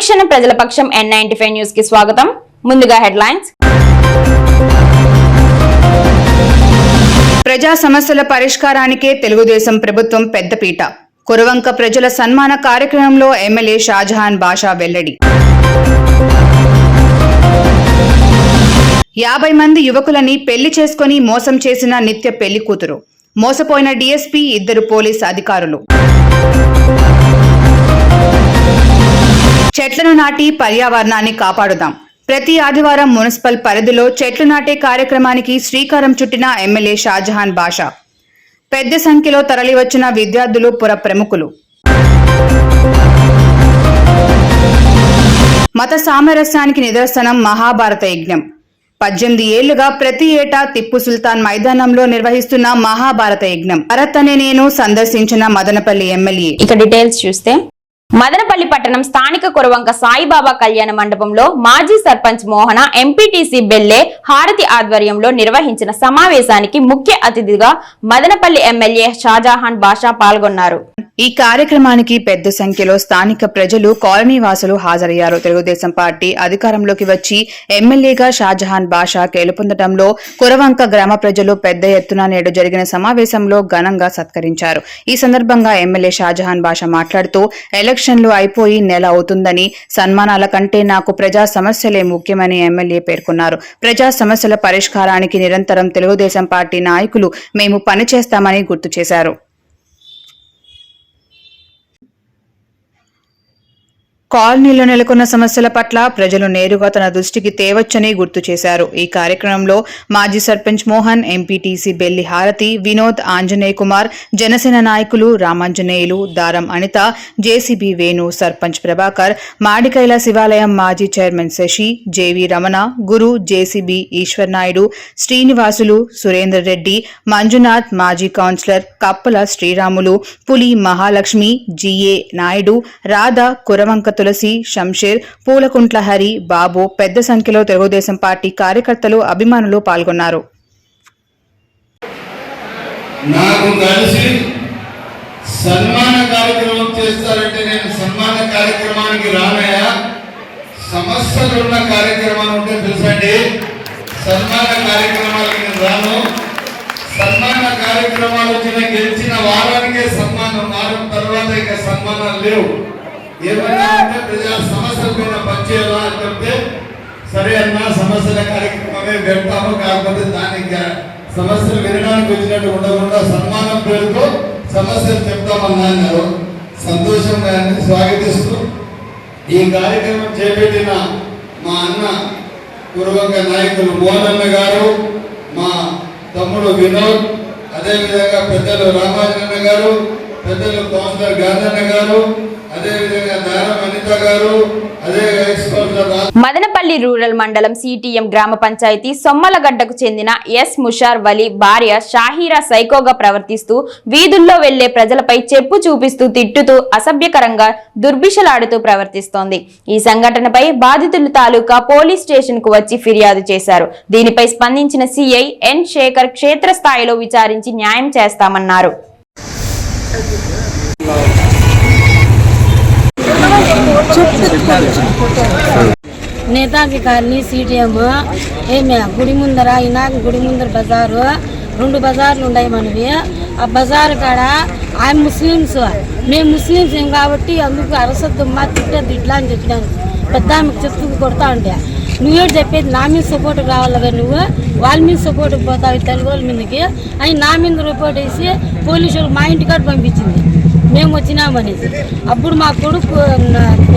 అనుక్షణం ప్రజల పక్షం ఎన్ ninety five న్యూస్కి స్వాగతం. ముందుగా హెడ్లైన్స్. ప్రజా సమస్యల పరిష్కారానికే తెలుగుదేశం ప్రభుత్వం పెద్దపీట కురవంక ప్రజల సన్మాన కార్యక్రమంలో ఎమ్మెల్యే షాజహాన్ బాషా వెల్లడి. యాభై మంది యువకులని పెళ్ళి చేసుకుని మోసం చేసిన నిత్య పెళ్ళి కూతురు. మోసపోయిన డీఎస్పీ ఇద్దరు పోలీస్ అధికారులు. చెట్లను నాటి పర్యావరణాన్ని కాపాడుదాం. ప్రతి ఆదివారం మున్సిపల్ పరిధిలో చెట్లు నాటే కార్యక్రమానికి శ్రీకారం చుట్టిన ఎమ్మెల్యే షాజహాన్ బాషా. పెద్ద సంఖ్యలో తరలివచ్చిన విద్యార్థులు పుర ప్రముఖులు. మత సామరస్యానికి నిదర్శనం మహాభారత యజ్ఞం. పద్దెనిమిది ఏళ్ళుగా ప్రతి ఏటా టిప్పు సుల్తాన్ మైదానంలో నిర్వహిస్తున్న మహాభారత యజ్ఞం. భరత్ అనే నేను సందర్శించిన మదనపల్లి ఎమ్మెల్యే. ఇక డీటెయిల్స్ చూస్తే మదనపల్లి పట్టణం స్థానిక కురవంక సాయిబాబా కళ్యాణ మండపంలో మాజీ సర్పంచ్ మోహన ఎంపీటీసీ బెల్లే హారతి ఆధ్వర్యంలో నిర్వహించిన సమావేశానికి ముఖ్య అతిథిగా మదనపల్లి ఎమ్మెల్యే షాజహాన్ బాషా పాల్గొన్నారు. ఈ కార్యక్రమానికి పెద్ద సంఖ్యలో స్థానిక ప్రజలు కాలనీ వాసులు హాజరయ్యారు. తెలుగుదేశం పార్టీ అధికారంలోకి వచ్చి ఎమ్మెల్యేగా షాజహాన్ బాషా గెలుపొందడంలో కురవంక గ్రామ ప్రజలు పెద్ద ఎత్తున నేడు జరిగిన సమావేశంలో ఘనంగా సత్కరించారు. ఈ సందర్భంగా ఎమ్మెల్యే షాజహాన్ బాషా మాట్లాడుతూ ఎలక్షన్లు అయిపోయి నెల అవుతుందని సన్మానాల కంటే నాకు ప్రజా సమస్యలే ముఖ్యమని ఎమ్మెల్యే పేర్కొన్నారు. ప్రజా సమస్యల పరిష్కారానికి నిరంతరం తెలుగుదేశం పార్టీ నాయకులు మేము పనిచేస్తామని గుర్తు చేశారు. కాలనీలో నెలకొన్న సమస్యల పట్ల ప్రజలు నేరుగా తన దృష్టికి తేవచ్చని గుర్తు చేశారు. ఈ కార్యక్రమంలో మాజీ సర్పంచ్ మోహన్ ఎంపీటీసీ బెల్లి హారతి వినోద్ ఆంజనేయ కుమార్ జనసేన నాయకులు రామాంజనేయులు దారం అనిత జేసీబీ వేణు సర్పంచ్ ప్రభాకర్ మాడికైల శివాలయం మాజీ chairman Sasi JV Ramana Guru JCB Eshwar Naidu Srinivasulu Surender Reddy Manjunath మాజీ కౌన్సిలర్ కప్పల శ్రీరాములు పులి మహాలక్ష్మి జిఏ నాయుడు రాధ కురవంక తులసి శంషేర్ పూలకుంట్ల హరి బాబు పెద్ద సంఖ్యలో తెలుగుదేశం పార్టీ కార్యకర్తలు అభిమానులు పాల్గొన్నారు. నాకు కలిసి సన్మాన కార్యక్రమం చేస్తారంటే నేను సన్మాన కార్యక్రమానికి రానయ్యా. సమస్యలు ఉన్న కార్యక్రమాలు ఉంటే తెలుసండి. సన్మాన కార్యక్రమాలకు నేను రాను. సన్మాన కార్యక్రమాలు వచ్చిన గెలిచిన వారానికే సన్మానం వారం తర్వాత ఇక సన్మానాలు లేవు. ఏమన్నా అంటే ప్రజా సమస్యల మీద పనిచేయాలా అని చెప్తే సరే అన్న సమస్యల కార్యక్రమమే పెడతాము కాకపోతే దానికి సమస్యలు వినడానికి వచ్చినట్టు ఉండకుండా సన్మానం పేరుతో సమస్యలు చెప్తామన్నా అన్నారు. సంతోషంగా అన్ని స్వాగతిస్తూ. ఈ కార్యక్రమం చేపట్టిన మా అన్న కురువంక నాయకులు మోహనన్న గారు మా తమ్ముడు వినోద్ అదేవిధంగా పెద్దలు రామాజనన్న గారు పెద్దలు కౌన్సిలర్ గాంధన్న గారు మదనపల్లి రూరల్ మండలం సిటిఎం గ్రామ పంచాయతీ సొమ్మలగడ్డకు చెందిన ఎస్ ముషార్ వలి భార్య షాహీరా సైకోగా ప్రవర్తిస్తూ వీధుల్లో వెళ్ళే ప్రజలపై చెప్పు చూపిస్తూ తిట్టుతూ అసభ్యకరంగా దుర్భిషలాడుతూ ప్రవర్తిస్తోంది. ఈ సంఘటనపై బాధితులు తాలూకా పోలీస్ స్టేషన్కు వచ్చి ఫిర్యాదు చేశారు. దీనిపై స్పందించిన సిఐ ఎన్ శేఖర్ క్షేత్రస్థాయిలో విచారించి న్యాయం చేస్తామన్నారు. నేతాజీ కాలనీ సీటీఎం ఏమే గుడి ముందర ఇనాక గుడి ముందర బజారు రెండు బజార్లు ఉన్నాయి మనవి. ఆ బజారు కాడ ఆయన ముస్లిమ్స్ మేము ముస్లిమ్స్ ఏం కాబట్టి అందుకు అరసద్దమ్మా తిట్టద్దు ఇట్లా అని చెప్పినాను పెద్ద ఆమెకు చెప్తూ కొడతా ఉంటే. నువ్వేడు చెప్పేది? నా మీద సపోర్ట్ రావాలిగా నువ్వు? వాళ్ళ మీద సపోర్ట్ పోతావు తెలుగు వాళ్ళ మీదకి? అని నా మీద రిపోర్ట్ వేసి పోలీసులు మా ఇంటికాడ పంపించింది. మేము వచ్చినామనేసి అప్పుడు మా కొడుకు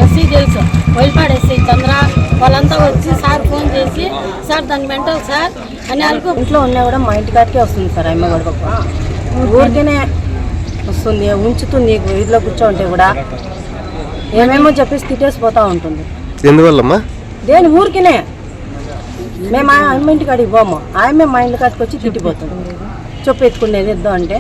ఎస్సీ తెలుసు. వైపాడు ఎస్సీ చంద్ర వాళ్ళంతా వచ్చి సార్ ఫోన్ చేసి సార్ దాన్ని మెంటల్ సార్? అని అనుకో ఇంట్లో ఉన్నా కూడా మా ఇంటికాడికే వస్తుంది సార్ అమ్మ గొడవ ఊరికేనే వస్తుంది ఉంచుతుంది వీధిలో కూర్చోంటే కూడా. ఏమేమో చెప్పేసి తిట్టేసి పోతా ఉంటుంది. ఎందువల్లమ్మా? దేని ఊరికినే. మేము ఆ అమ్మ ఇంటికాడికి పోము. ఆమె మా ఇంటికాడికి వచ్చి తిట్టిపోతుంది. చెప్పు ఎత్తుకునేది ఎద్దు అంటే.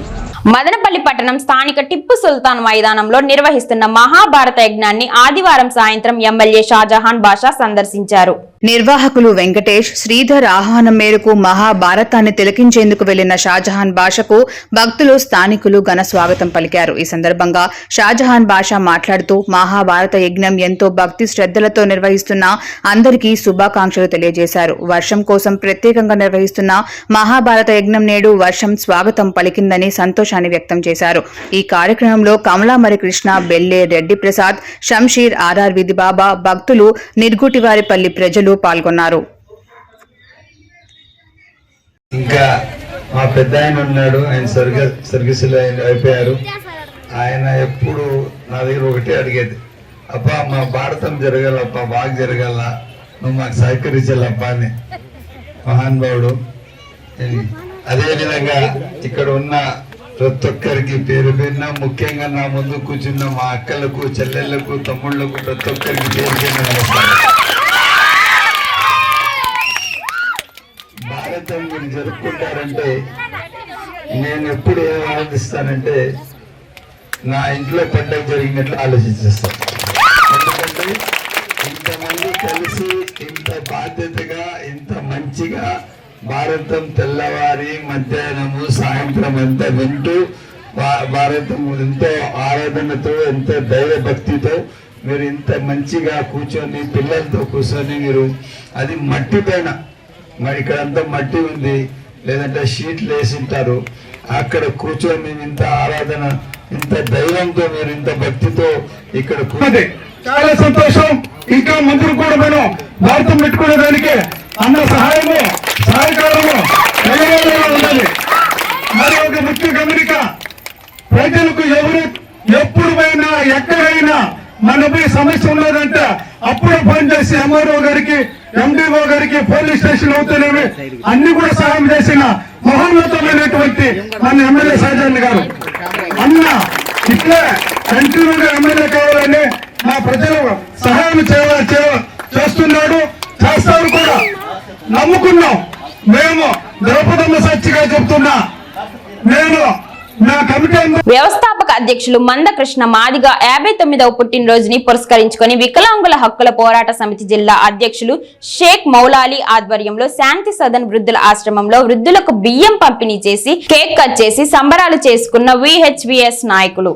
మదనపల్లి పట్టణం స్థానిక టిప్పు సుల్తాన్ మైదానంలో నిర్వహిస్తున్న మహాభారత యజ్ఞాన్ని ఆదివారం సాయంత్రం ఎమ్మెల్యే షాజహాన్ బాషా సందర్శించారు. నిర్వాహకులు వెంకటేష్ శ్రీధర్ ఆహ్వానం మేరకు మహాభారతాన్ని తిలకించేందుకు వెళ్ళిన షాజహాన్ భాషకు భక్తులు స్థానికులు ఘన స్వాగతం పలికారు. ఈ సందర్భంగా షాజహాన్ భాష మాట్లాడుతూ మహాభారత యజ్ఞం ఎంతో భక్తి శ్రద్ధలతో నిర్వహిస్తున్న అందరికీ శుభాకాంక్షలు తెలియజేశారు. వర్షం కోసం ప్రత్యేకంగా నిర్వహిస్తున్న మహాభారత యజ్ఞం నేడు వర్షం స్వాగతం పలికిందని సంతోషాన్ని వ్యక్తం చేశారు. ఈ కార్యక్రమంలో కమలామరి కృష్ణ బెల్లే రెడ్డి ప్రసాద్ షంషీర్ ఆర్ఆర్ విధి బాబా భక్తులు నిర్గుటివారిపల్లి ప్రజలు పాల్గొన్నారు. ఇంకా మా పెద్ద ఆయన ఉన్నాడు. ఆయన స్వర్గ ఆయన అయిపోయారు. ఆయన ఎప్పుడు నా దగ్గర ఒకటే అడిగేది. అబ్బా మా భారతం జరగాలబ్బా బాగా జరగాల నువ్వు మాకు సహకరించాలబ్బా అని. మహానుభావుడు అదే విధంగా ఇక్కడ ఉన్న ప్రతి ఒక్కరికి పేరు పేరున ముఖ్యంగా నా ముందు కూర్చున్న మా అక్కలకు చెల్లెళ్ళకు తమ్ముళ్ళకు ప్రతి ఒక్కరికి పేరు పేరున నమస్కారం మీరు జరుపుకుంటారంటే నేను ఎప్పుడు ఏం ఆనందిస్తానంటే నా ఇంట్లో పండుగ జరిగినట్లు ఆలోచించేస్తాను ఎందుకంటే ఇంతమంది కలిసి ఇంత బాధ్యతగా ఇంత మంచిగా భారతం తెల్లవారి మధ్యాహ్నము సాయంత్రం అంతా వింటూ భారతం ఎంతో ఆరాధనతో ఎంతో దైవ భక్తితో మీరు ఇంత మంచిగా కూర్చొని పిల్లలతో కూర్చొని మీరు అది మట్టి పైన మరి ఇక్కడ అంతా మట్టి ఉంది. లేదంటే షీట్లు వేసి ఉంటారు అక్కడ కూర్చొని మేము ఇంత ఆరాధన ఇంత దైవంతో మీరు ఇంత భక్తితో ఇక్కడ కూర్చుంటే చాలా సంతోషం. ఇంకా ముందుకు కూడా మనం భారతం పెట్టుకునే దానికి అన్న సహాయము సహకారము ఉండాలి. మరి ఒక ముఖ్య గమనిక ప్రజలకు ఎవరు ఎప్పుడైనా ఎక్కడైనా మనపై సమస్య ఉన్నదంటే అప్పుడు ఫోన్ చేసి ఎంఆర్ఓ గారికి ఎండిఓ గారికి పోలీస్ స్టేషన్ అవుతూనేవి అన్ని కూడా సహాయం చేసిన మహోన్నతమైనటువంటి మన ఎమ్మెల్యే సహజన్ గారు. అన్న ఇట్లా కంటిన్యూగా ఎమ్మెల్యే కావాలని మా ప్రజలు సహాయం చేస్తున్నాడు చేస్తారు కూడా. నమ్ముకున్నాం. మేము ద్రౌపదమ్మ సచ్చిగా చెప్తున్నా. నేను వ్యవస్థాపక అధ్యక్షులు మందకృష్ణ మాదిగ యాభై తొమ్మిదవ పుట్టినరోజుని పురస్కరించుకొని వికలాంగుల హక్కుల పోరాట సమితి జిల్లా అధ్యక్షులు షేక్ మౌలాలి ఆధ్వర్యంలో శాంతి సదన్ వృద్ధుల ఆశ్రమంలో వృద్ధులకు బియ్యం పంపిణీ చేసి కేక్ కట్ చేసి సంబరాలు చేసుకున్న విహెచ్విఎస్ నాయకులు.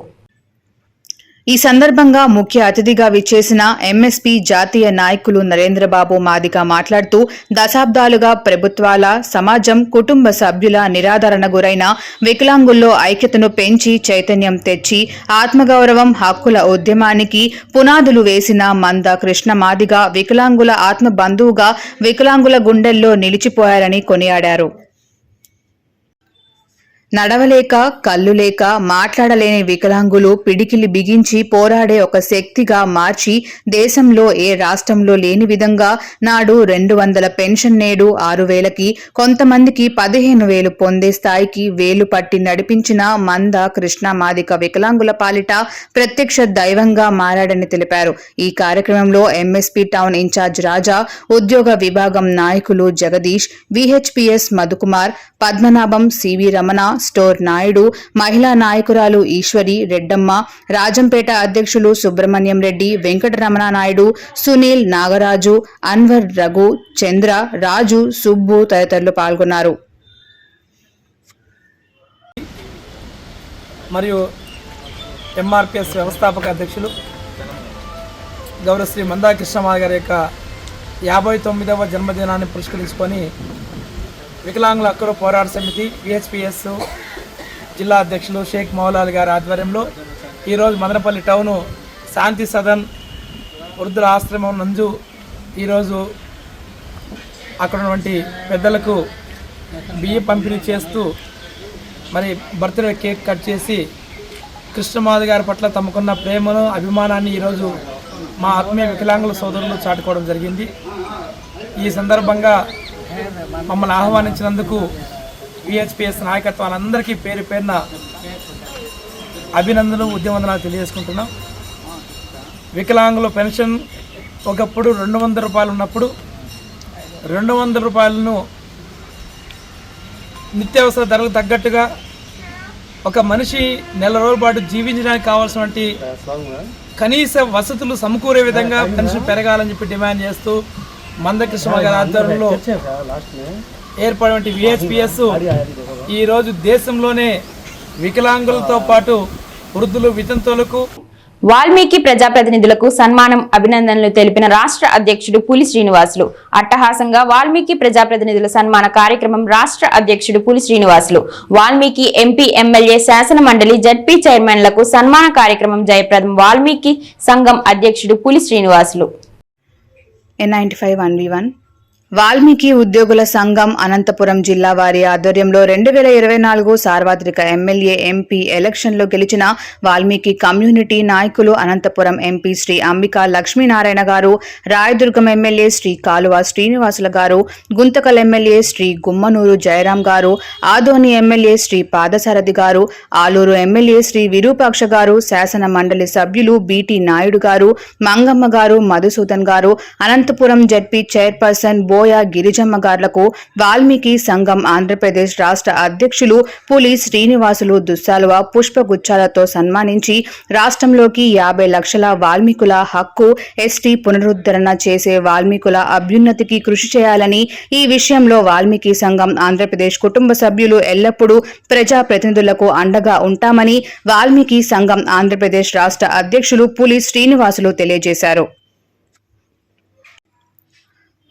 ఈ సందర్భంగా ముఖ్య అతిథిగా విచ్చేసిన ఎంఎస్పీ జాతీయ నాయకులు నరేంద్రబాబు మాదిగా మాట్లాడుతూ దశాబ్దాలుగా ప్రభుత్వాల సమాజం కుటుంబ సభ్యుల నిరాదరణ గురైన వికలాంగుల్లో ఐక్యతను పెంచి చైతన్యం తెచ్చి ఆత్మగౌరవం హక్కుల ఉద్యమానికి పునాదులు వేసిన మంద కృష్ణ మాదిగ వికలాంగుల ఆత్మ బంధువుగా వికలాంగుల గుండెల్లో నిలిచిపోయారని కొనియాడారు. నడవలేక కళ్ళు లేక మాట్లాడలేని వికలాంగులు పిడికిలి బిగించి పోరాడే ఒక శక్తిగా మార్చి దేశంలో ఏ రాష్ట్రంలో లేని విధంగా నాడు రెండు వందల పెన్షన్ నేడు ఆరు వేలకి కొంతమందికి పదిహేను వేలు పొందే స్థాయికి వేలు పట్టి నడిపించిన మంద కృష్ణ మాదిక వికలాంగుల పాలిట ప్రత్యక్ష దైవంగా మారాడని తెలిపారు. ఈ కార్యక్రమంలో ఎంఎస్పీ టౌన్ ఇన్ఛార్జ్ రాజా ఉద్యోగ విభాగం నాయకులు Jagadish VHPS Madhukumar Padmanabham CV Ramana store Naidu మహిళా నాయకురాలు ఈశ్వరి రెడ్డమ్మ రాజంపేట అధ్యక్షులు సుబ్రహ్మణ్యం రెడ్డి వెంకటరమణ నాయుడు సునీల్ నాగరాజు అన్వర్ రఘు చంద్ర రాజు సుబ్బు తదితరులు పాల్గొన్నారు. మరియు ఎంఆర్పిఎస్ వ్యవస్థాపక అధ్యక్షులు గౌరవశ్రీ మందా కృష్ణమాల గారి యొక్క యాభై తొమ్మిదవ జన్మదినాన్ని పురస్కరించుకొని వికలాంగుల హక్కుల పోరాట సమితి విహెచ్పిఎస్ జిల్లా అధ్యక్షులు షేక్ మౌలాల్ గారి ఆధ్వర్యంలో ఈరోజు మదనపల్లి టౌను శాంతి సదన్ వృద్ధుల ఆశ్రమం నందు ఈరోజు అక్కడ ఉన్నటువంటి పెద్దలకు బియ్యం పంపిణీ చేస్తూ మరి బర్త్డే కేక్ కట్ చేసి కృష్ణమాధ గారి పట్ల తమకున్న ప్రేమను అభిమానాన్ని ఈరోజు మా ఆత్మీయ వికలాంగుల సోదరులు చాటుకోవడం జరిగింది. ఈ సందర్భంగా మమ్మల్ని ఆహ్వానించినందుకు విహెచ్పిఎస్ నాయకత్వాలందరికీ పేరు పేరున అభినందనలు ఉద్యమందనాలు తెలియజేసుకుంటున్నాం. వికలాంగుల పెన్షన్ ఒకప్పుడు రెండు వందల రూపాయలు ఉన్నప్పుడు రెండు వందల రూపాయలను నిత్యావసర ధరలకు తగ్గట్టుగా ఒక మనిషి నెల రోజుల పాటు జీవించడానికి కావాల్సినటువంటి కనీస వసతులు సమకూరే విధంగా పెన్షన్ పెరగాలని చెప్పి డిమాండ్ చేస్తూ మందకృష్ణ గారి ఆధ్వర్యంలో ఏర్పడినటువంటి విహెచ్పిఎస్ ఈరోజు దేశంలోనే వికలాంగులతో పాటు వృద్ధులు వితంతువులకు వాల్మీకి ప్రజాప్రతినిధులకు సన్మానం అభినందనలు తెలిపిన రాష్ట్ర అధ్యక్షుడు పులి శ్రీనివాసులు. అట్టహాసంగా వాల్మీకి ప్రజాప్రతినిధుల సన్మాన కార్యక్రమం రాష్ట్ర అధ్యక్షుడు పులి శ్రీనివాసులు. వాల్మీకి ఎంపీ ఎమ్మెల్యే శాసన మండలి జడ్పీ చైర్మన్లకు సన్మాన కార్యక్రమం జయప్రదం వాల్మీకి సంఘం అధ్యక్షుడు Puli Srinivasulu. N ninety five one V one Valmiki ఉద్యోగుల సంఘం అనంతపురం జిల్లా వారి ఆధ్వర్యంలో రెండు వేల ఇరవై నాలుగు సార్వత్రిక ఎమ్మెల్యే ఎంపీ ఎలక్షన్లో గెలిచిన వాల్మీకి కమ్యూనిటీ నాయకులు Anantapur MP Shri Ambika Lakshminarayana garu Rayadurgam MLA Shri Kaluva Srinivasula garu Guntakal MLA Shri Gummanur Jayaram garu Adoni MLA Shri Padasarathi గారు ఆలూరు ఎమ్మెల్యే శ్రీ విరూపాక్ష గారు శాసన మండలి సభ్యులు బీటీ నాయుడు గారు మంగమ్మ గారు మధుసూదన్ గారు అనంతపురం జడ్పీ చైర్పర్సన్ బోయ గిరిజమ్మ గార్లకు వాల్మీకి సంఘం ఆంధ్రప్రదేశ్ రాష్ట్ర అధ్యక్షులు పులి శ్రీనివాసులు దుస్సాలువ పుష్పగుచ్చాలతో సన్మానించి రాష్ట్రంలోకి యాభై లక్షల వాల్మీకుల హక్కు ఎస్టీ పునరుద్ధరణ చేసే వాల్మీకుల అభ్యున్నతికి కృషి చేయాలని ఈ విషయంలో వాల్మీకి సంఘం ఆంధ్రప్రదేశ్ కుటుంబ సభ్యులు ఎల్లప్పుడూ ప్రజా ప్రతినిధులకు అండగా ఉంటామని వాల్మీకి సంఘం ఆంధ్రప్రదేశ్ రాష్ట్ర అధ్యక్షులు పులి శ్రీనివాసులు తెలియజేశారు.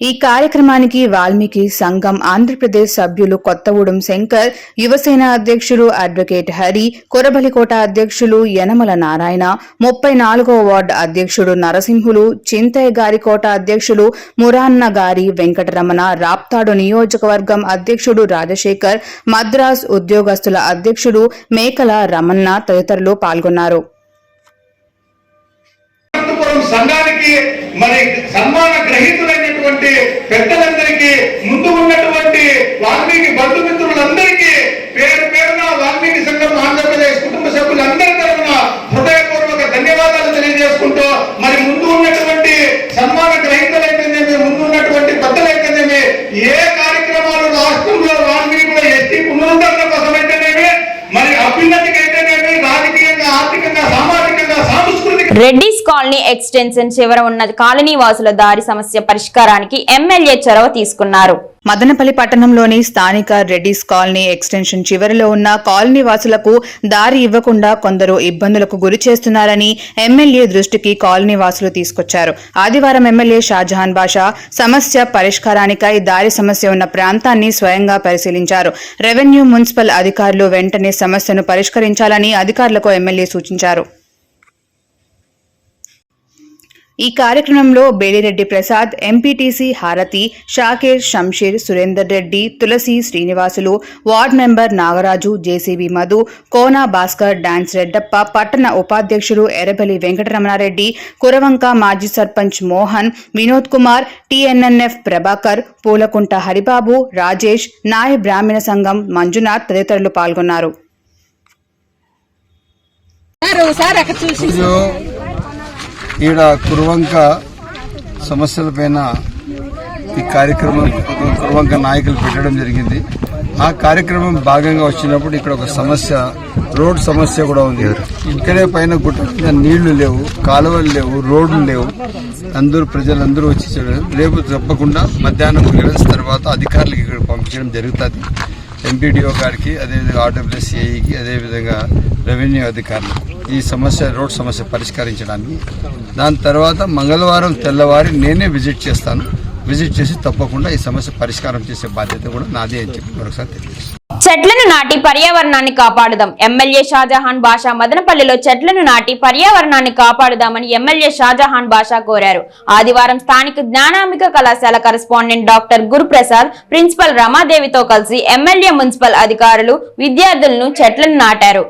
ఈ కార్యక్రమానికి వాల్మీకి సంఘం ఆంధ్రప్రదేశ్ సభ్యులు కొత్తగూడెం శంకర్ యువసేన అధ్యక్షులు అడ్వకేట్ హరి కొరబలికోట అధ్యక్షులు యనమల నారాయణ ముప్పై నాలుగో వార్డు అధ్యక్షుడు నరసింహులు చింతయ్య గారికోట అధ్యక్షులు మురాన్న గారి వెంకటరమణ రాప్తాడు నియోజకవర్గం అధ్యక్షుడు రాజశేఖర్ మద్రాస్ ఉద్యోగస్తుల అధ్యక్షుడు మేకల రమణ తదితరులు పాల్గొన్నారు. అనంతపురం సంఘానికి మరి సన్మాన గ్రహీతులైనటువంటి పెద్దలందరికీ ముందు ఉన్నటువంటి వాల్మీకి బంధు పేరు పేరున వాల్మీకి సంఘం ఆంధ్రప్రదేశ్ కుటుంబ సభ్యులందరి తరఫున హృదయపూర్వక ధన్యవాదాలు తెలియజేసుకుంటూ మరి ముందు ఉన్నటువంటి సన్మాన గ్రహీతలైతేనేమి ముందు ఉన్నటువంటి పెద్దలైతేనేమి ఏ కార్యక్రమాలు రాష్ట్రంలో వాల్మీకుల ఎస్టీ పునరుద్ధరణ కోసమైతేనేమి మరి అభ్యున్నతికి అయితేనేమి రాజకీయంగా ఆర్థికంగా సామాజికంగా సాంస్కృతిక రెడ్డిస్ కాలనీ ఎక్స్టెన్షన్ చివర ఉన్న కాలనీ వాసుల దారి సమస్య పరిష్కారానికి ఎమ్మెల్యే చొరవ తీసుకున్నారు. మదనపల్లి పట్టణంలోని స్థానిక రెడ్డిస్ కాలనీ ఎక్స్టెన్షన్ చివరిలో ఉన్న కాలనీ వాసులకు దారి ఇవ్వకుండా కొందరు ఇబ్బందులకు గురి చేస్తున్నారని ఎమ్మెల్యే దృష్టికి కాలనీ వాసులు తీసుకొచ్చారు. ఆదివారం ఎమ్మెల్యే షాజహాన్ బాషా సమస్య పరిష్కారానికై దారి సమస్య ఉన్న ప్రాంతాన్ని స్వయంగా పరిశీలించారు. రెవెన్యూ మున్సిపల్ అధికారులు వెంటనే సమస్యను పరిష్కరించాలని అధికారులకు ఎమ్మెల్యే సూచించారు. ఈ కార్యక్రమంలో Belireddy Prasad MPTC Harathi Shaker Shamsheer Surender Reddy Tulasi Srinivasulu ward member Nagaraju JCB Madhu Kona Bhaskar dance Reddappa పట్టణ ఉపాధ్యక్షుడు ఎర్రబెల్లి వెంకటరమణారెడ్డి కురవంక మాజీ సర్పంచ్ మోహన్ వినోద్ కుమార్ టీఎన్ఎన్ఎఫ్ ప్రభాకర్ పూలకుంట హరిబాబు రాజేష్ నాయ బ్రాహ్మణ సంఘం మంజునాథ్ తదితరులు పాల్గొన్నారు. ఈడ కురువంక సమస్యలపైన ఈ కార్యక్రమం కురువంక నాయకులు పెట్టడం జరిగింది. ఆ కార్యక్రమం భాగంగా వచ్చినప్పుడు ఇక్కడ ఒక సమస్య రోడ్ సమస్య కూడా ఉంది. ఇక్కడే పైన గుట్ట మీద నీళ్ళు లేవు కాలువలు లేవు రోడ్లు లేవు. అందరూ ప్రజలందరూ వచ్చి రేపు తప్పకుండా మధ్యాహ్నం క్లియరెన్స్ తర్వాత అధికారులకు ఇక్కడ పంపించడం జరుగుతుంది. ఎంపీడీఓ గారికి అదేవిధంగా ఆర్డబ్ల్యూఎస్ ఏఈకి అదేవిధంగా రెవెన్యూ అధికారులు ఈ సమస్య రోడ్ సమస్య పరిష్కరించడానికి దాని తర్వాత మంగళవారం తెల్లవారి నేనే విజిట్ చేస్తాను. విజిట్ చేసి తప్పకుండా ఈ సమస్య పరిష్కారం చేసే బాధ్యత కూడా నాదే అని చెప్పి మరొకసారి తెలియజేస్తాను. చెట్లను నాటి పర్యావరణాన్ని కాపాడుదాం. ఎమ్మెల్యే షాజహాన్ బాషా మదనపల్లిలో చెట్లను నాటి పర్యావరణాన్ని కాపాడుదామని ఎమ్మెల్యే షాజహాన్ బాషా కోరారు. ఆదివారం స్థానిక జ్ఞానాంబిక కళాశాల కరెస్పాండెంట్ డాక్టర్ గురుప్రసాద్ ప్రిన్సిపల్ రమాదేవితో కలిసి ఎమ్మెల్యే మున్సిపల్ అధికారులు విద్యార్థులను చెట్లను నాటారు.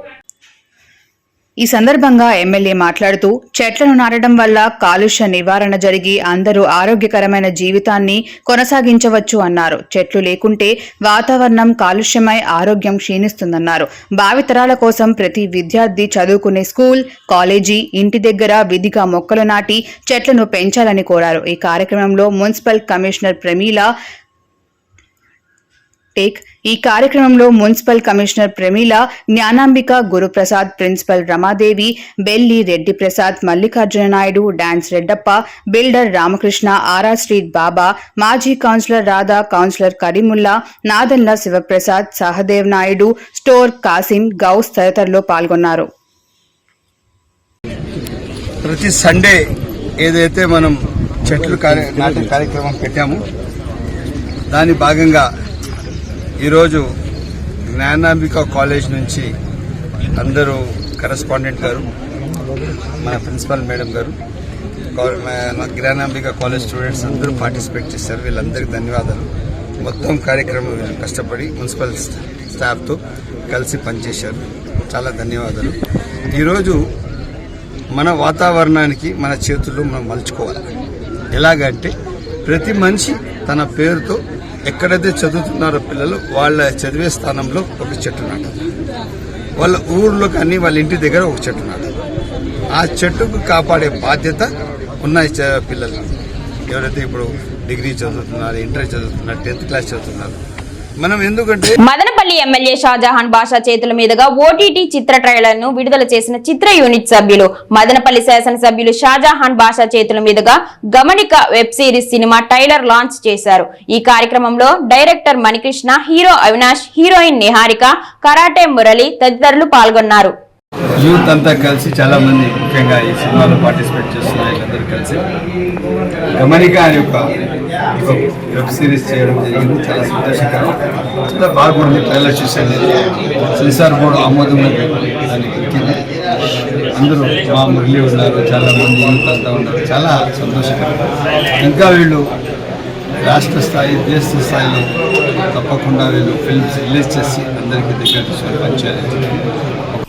ఈ సందర్భంగా ఎమ్మెల్యే మాట్లాడుతూ చెట్లను నాటడం వల్ల కాలుష్య నివారణ జరిగి అందరూ ఆరోగ్యకరమైన జీవితాన్ని కొనసాగించవచ్చు అన్నారు. చెట్లు లేకుంటే వాతావరణం కాలుష్యమై ఆరోగ్యం క్షీణిస్తుందన్నారు. భావితరాల కోసం ప్రతి విద్యార్థి చదువుకునే స్కూల్ కాలేజీ ఇంటి దగ్గర విధిగా మొక్కలు నాటి చెట్లను పెంచాలని కోరారు. ఈ కార్యక్రమంలో మున్సిపల్ కమిషనర్ ప్రమీల టేక్. ఈ కార్యక్రమంలో municipal commissioner Pramila Gnanambika Guruprasad principal Ramadevi Belli Reddy Prasad Mallikarjuna Naidu dance Reddappa builder Ramakrishna ఆరా స్ట్రీట్ బాబా మాజీ councillor Radha councillor Kareemulla Nadanla Sivaprasad Sahadev Naidu store Kasim Gous తదితరులు పాల్గొన్నారు. ప్రతి Sunday ఏదైతే మనం చెట్లు నాటే కార్యక్రమం పెట్టాము దాని భాగంగా ఈరోజు జ్ఞానాంబిక కాలేజ్ నుంచి అందరూ కరెస్పాండెంట్ గారు మన ప్రిన్సిపల్ మేడం గారు మన జ్ఞానాంబిక కాలేజ్ స్టూడెంట్స్ అందరూ పార్టిసిపేట్ చేశారు. వీళ్ళందరికీ ధన్యవాదాలు. మొత్తం కార్యక్రమం కష్టపడి మున్సిపల్ స్టాఫ్తో కలిసి పనిచేశారు. చాలా ధన్యవాదాలు. ఈరోజు మన వాతావరణానికి మన చేతుల్లో మనం మలుచుకోవాలి. ఎలాగంటే ప్రతి మనిషి తన పేరుతో ఎక్కడైతే చదువుతున్నారో పిల్లలు వాళ్ళ చదివే స్థానంలో ఒక చెట్టు నాటాలి వాళ్ళ ఊర్లో కానీ వాళ్ళ ఇంటి దగ్గర ఒక చెట్టు నాటాలి ఆ చెట్టుకు కాపాడే బాధ్యత ఉన్నాయి పిల్లలు. ఎవరైతే ఇప్పుడు డిగ్రీ చదువుతున్నారు ఇంటర్ చదువుతున్నారు టెన్త్ క్లాస్ చదువుతున్నారు మనం ఎందుకంటే మదనపల్లి ఎమ్మెల్యే షాజహాన్ బాషా చేతుల మీదుగా ఓటీటీ చిత్ర ట్రైలర్ను విడుదల చేసిన చిత్ర యూనిట్ సభ్యులు మదనపల్లి శాసనసభ్యులు షాజహాన్ బాషా చేతుల మీదుగా గమనిక web series cinema trailer launch చేశారు. ఈ కార్యక్రమంలో director Manikrishna hero Avinash heroine Niharika karate Murali తదితరులు పాల్గొన్నారు. యూత్ అంతా కలిసి చాలా మంది ముఖ్యంగా ఈ సినిమాలో పార్టిసిపేట్ చేస్తున్న వీళ్ళందరూ కలిసి గమనిక అనే ఒక ఒక వెబ్ సిరీస్ చేయడం జరిగింది. చాలా సంతోషకరం. చాలా బాగుంది. ట్రైలర్ చూసాను సెన్సార్ బోర్డు ఆమోదం ఎక్కింది అందరూ మా మురళి ఉన్నారు. చాలా మంది యూత్ అంతా ఉన్నారు. చాలా సంతోషకరం. ఇంకా వీళ్ళు రాష్ట్ర స్థాయి దేశ స్థాయిలో తప్పకుండా వీళ్ళు ఫిల్మ్స్ రిలీజ్ చేసి అందరికీ దగ్గర తీసుకొని పనిచేయాలి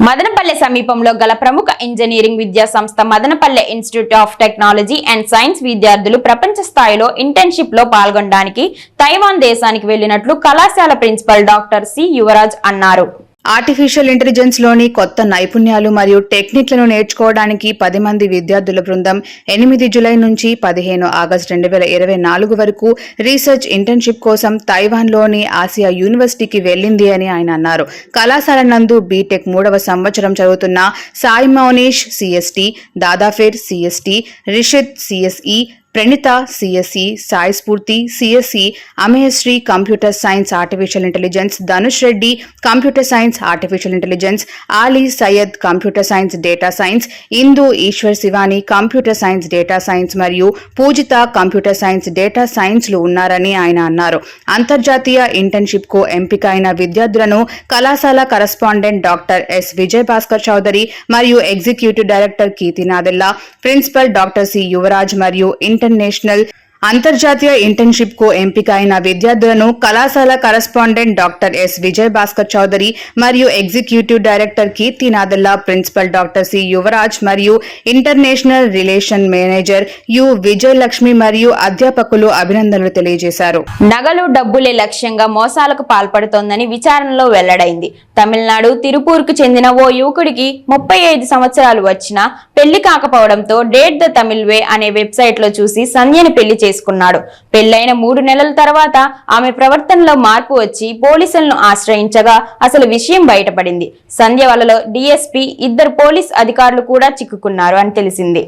మదనపల్లె సమీపంలో గల ప్రముఖ ఇంజనీరింగ్ విద్యా సంస్థ Madanapalle institute of technology and science విద్యార్థులు ప్రపంచ స్థాయిలో ఇంటర్న్షిప్లో పాల్గొనడానికి తైవాన్ దేశానికి వెళ్ళినట్లు కళాశాల ప్రిన్సిపల్ డాక్టర్ సి యువరాజ్ అన్నారు. ఆర్టిఫిషియల్ ఇంటెలిజెన్స్లోని కొత్త నైపుణ్యాలు మరియు టెక్నిక్లను నేర్చుకోవడానికి పది మంది విద్యార్థుల బృందం ఎనిమిది జులై నుంచి పదిహేను ఆగస్టు రెండు వేల ఇరవై నాలుగు వరకు రీసెర్చ్ ఇంటర్న్షిప్ కోసం తైవాన్లోని ఆసియా యూనివర్సిటీకి వెళ్ళింది అని ఆయన అన్నారు. కళాశాల నందు బీటెక్ మూడవ సంవత్సరం చదువుతున్న Sai Mounish CST Dadafer CST Rishith CSE Pranitha CSC Sai Spoorthi CSC Amayasri computer science artificial intelligence Dhanush Reddy computer science artificial intelligence Ali Syed computer science data science Indu Eshwar Shivani computer science data science మరియు పూజిత computer science data సైన్స్లు ఉన్నారని ఆయన అన్నారు. అంతర్జాతీయ ఇంటర్న్షిప్కు ఎంపిక అయిన విద్యార్థులను కళాశాల correspondent doctor S. Vijay Bhaskar Chowdary మరియు executive director Keerthi Nadella principal doctor C. Yuvaraj మరియు ఇంటర్ ఇంటర్నేషనల్ అంతర్జాతీయ ఇంటర్న్షిప్కు ఎంపిక అయిన విద్యార్థులను కళాశాల correspondent doctor S. Vijay Bhaskar Chowdary మరియు executive director Keerthi Nadella principal doctor C. Yuvaraj మరియు international relation manager U. Vijayalakshmi మరియు అధ్యాపకులు అభినందనలు తెలియజేశారు. నగలు డబ్బులే లక్ష్యంగా మోసాలకు పాల్పడుతోందని విచారణలో వెల్లడైంది. తమిళనాడు తిరుపూర్కు చెందిన ఓ యువకుడికి ముప్పై ఐదు సంవత్సరాలు వచ్చినా పెళ్ళి కాకపోవడంతో డేట్ ద తమిళ్ వే అనే వెబ్సైట్లో చూసి సంధ్యని పెళ్ళి చేసుకున్నాడు. పెళ్ళైన మూడు నెలల తర్వాత ఆమె ప్రవర్తనలో మార్పు వచ్చి పోలీసులను ఆశ్రయించగా అసలు విషయం బయటపడింది. సంధ్య వలలో డిఎస్పీ ఇద్దరు పోలీస్ అధికారులు కూడా చిక్కుకున్నారు అని తెలిసింది.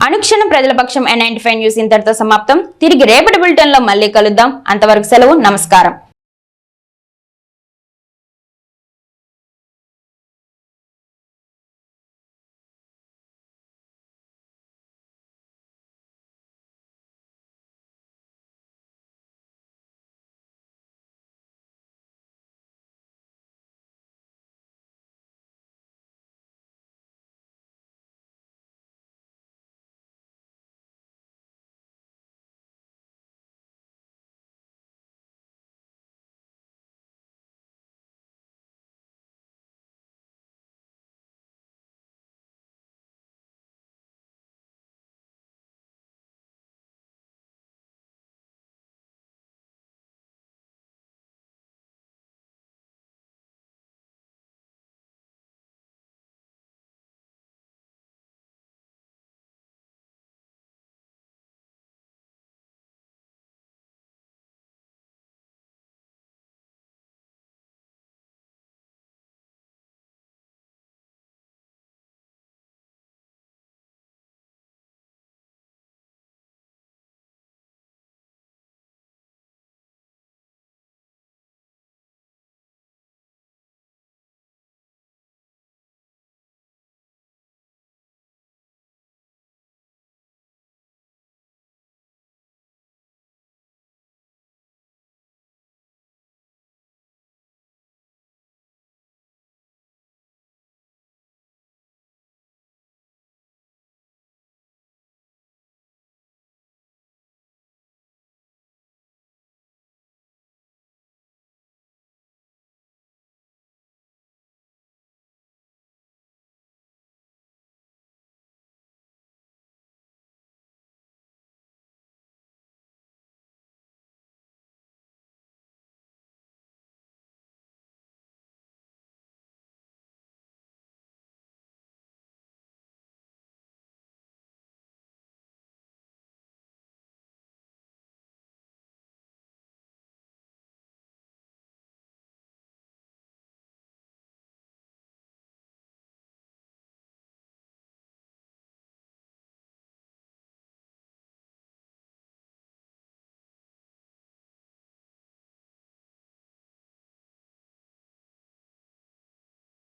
అనుక్షణం ప్రజల పక్షం ఎన్ నైన్టీ ఫైవ్ న్యూస్ ఇంతటితో సమాప్తం. తిరిగి రేపటి బులెటిన్లో మళ్ళీ కలుద్దాం. అంతవరకు సెలవు నమస్కారం.